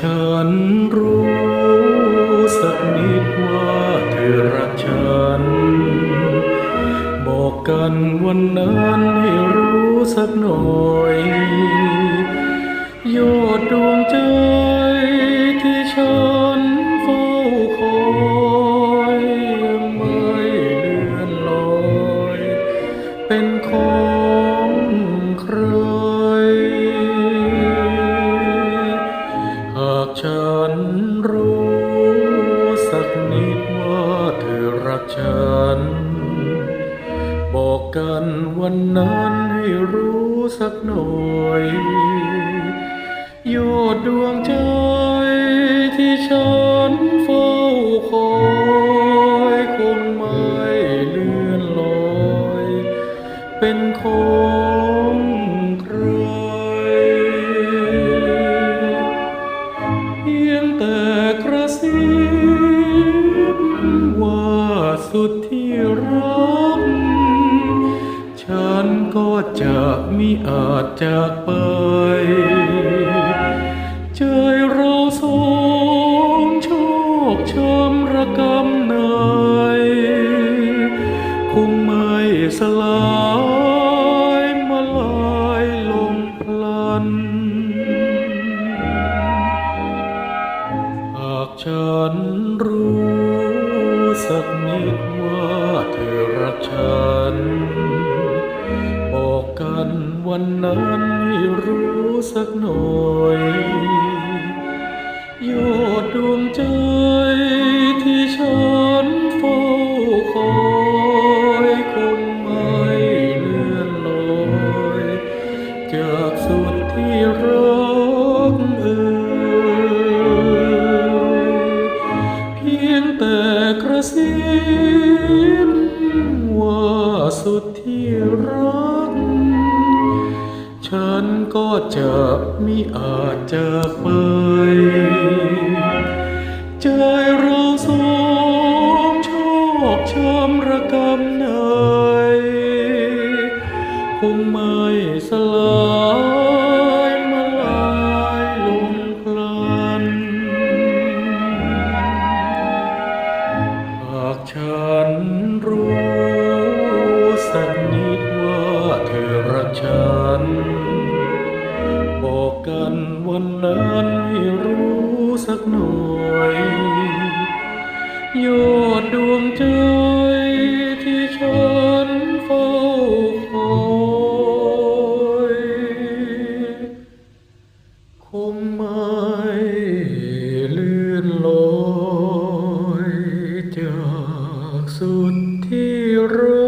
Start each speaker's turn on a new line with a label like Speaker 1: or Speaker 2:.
Speaker 1: ฉันรู้สักนิดว่าเธอรักฉัน บอกกันวันนั้นให้รู้สักหน่อย โยดดวงใจ กันวันนั้นให้รู้สักหน่อยยอดดวงใจที่ฉันเฝ้าคอยคงไม่เลื่อนลอย เป็นของใครเพียงแต่กระซิบว่าสุดที่รัก ฉันก็จะมิอาจจากไป ใจเราสองโชคช้ำระกำเนยคงไม่สลายมาลายลงพลัน หากฉันรู้สักนิด วันนั้นให้รู้สักหน่อยยอดดวงใจที่ฉันเฝ้าคอยคงไม่เลื่อนลอยจากสุดที่รักเอ่ยเพียงแต่กระซิบว่าสุดที่ ก็จะมิอาจจากไป ใจเราสองชอกช้ำระกำเนยคงไม่สลายมาลายลงพลันหากฉัน กหน่วยโยนดวงใจที่ฉันเฝ้าคอยคงไม่ลื่นลอยจากสุดที่รู้